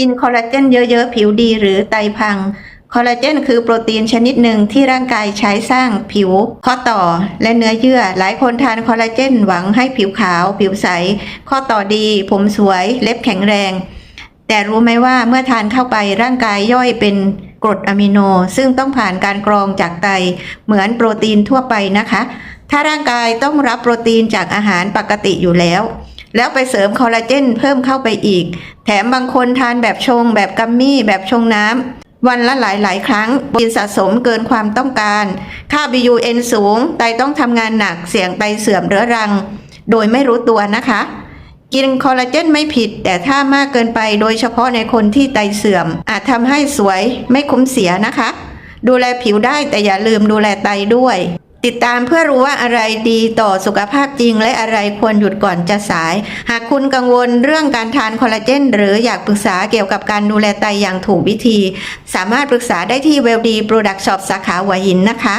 กินคอลลาเจนเยอะๆ ผิวดีหรือไตพัง คอลลาเจนคือโปรตีนชนิดหนึ่งที่ร่างกายใช้สร้างผิว ข้อต่อและเนื้อเยื่อ หลายคนทานคอลลาเจนหวังให้ผิวขาว ผิวใส ข้อต่อดี ผมสวย เล็บแข็งแรง แต่รู้ไหมว่าเมื่อทานเข้าไปร่างกายย่อยเป็นกรดอะมิโน ซึ่งต้องผ่านการกรองจากไต เหมือนโปรตีนทั่วไปนะคะ ถ้าร่างกายต้องรับโปรตีนจากอาหารปกติอยู่แล้ว แล้วไปเสริมคอลลาเจนเพิ่มเข้าไปอีก แถมบางคนทานแบบชง แบบกัมมี่ แบบชงน้ำ วันละหลายๆครั้งกินสะสมเกินความต้องการ ค่า BUN สูง ไตต้องทำงานหนัก เสี่ยงไตเสื่อมเรื้อรัง โดยไม่รู้ตัวนะคะ กินคอลลาเจนไม่ผิด แต่ถ้ามากเกินไปโดยเฉพาะในคนที่ไตเสื่อม อาจทำให้สวยไม่คุ้มเสียนะคะ ดูแลผิวได้แต่อย่าลืมดูแลไตด้วย ติดตามเพื่อรู้ว่าอะไรดีต่อสุขภาพจริง และอะไรควรหยุดก่อนจะสาย หากคุณกังวลเรื่องการทานคอลลาเจน หรืออยากปรึกษาเกี่ยวกับการดูแลไตอย่างถูกวิธี สามารถปรึกษาได้ที่เวลดีโปรดักช็อปสาขาหัวหินนะคะ